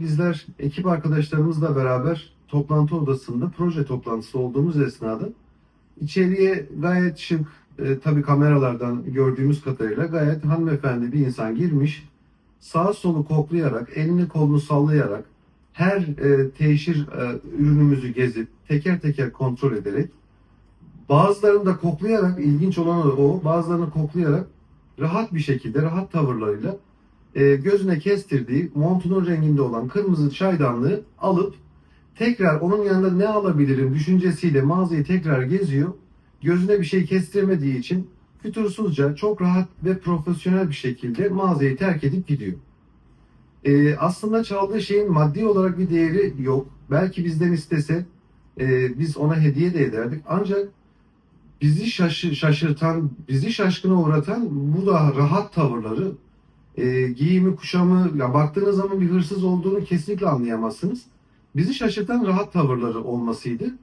Bizler ekip arkadaşlarımızla beraber toplantı odasında proje toplantısı olduğumuz esnada içeriye gayet şık, e, tabii kameralardan gördüğümüz kadarıyla gayet hanımefendi bir insan girmiş. Sağa solu koklayarak, elini kolunu sallayarak her e, teşhir e, ürünümüzü gezip teker teker kontrol ederek bazılarını da koklayarak ilginç olan o bazılarını koklayarak rahat bir şekilde rahat tavırlarıyla e, gözüne kestirdiği montunun renginde olan kırmızı çaydanlığı alıp tekrar onun yanında ne alabilirim düşüncesiyle mağazayı tekrar geziyor. Gözüne bir şey kestirmediği için fütursuzca çok rahat ve profesyonel bir şekilde mağazayı terk edip gidiyor. E, aslında çaldığı şeyin maddi olarak bir değeri yok. Belki bizden istese e, biz ona hediye de ederdik. Ancak bizi şaşı- şaşırtan, bizi şaşkına uğratan bu da rahat tavırları, e, giyimi, kuşamı, ya baktığınız zaman bir hırsız olduğunu kesinlikle anlayamazsınız. Bizi şaşırtan rahat tavırları olmasıydı.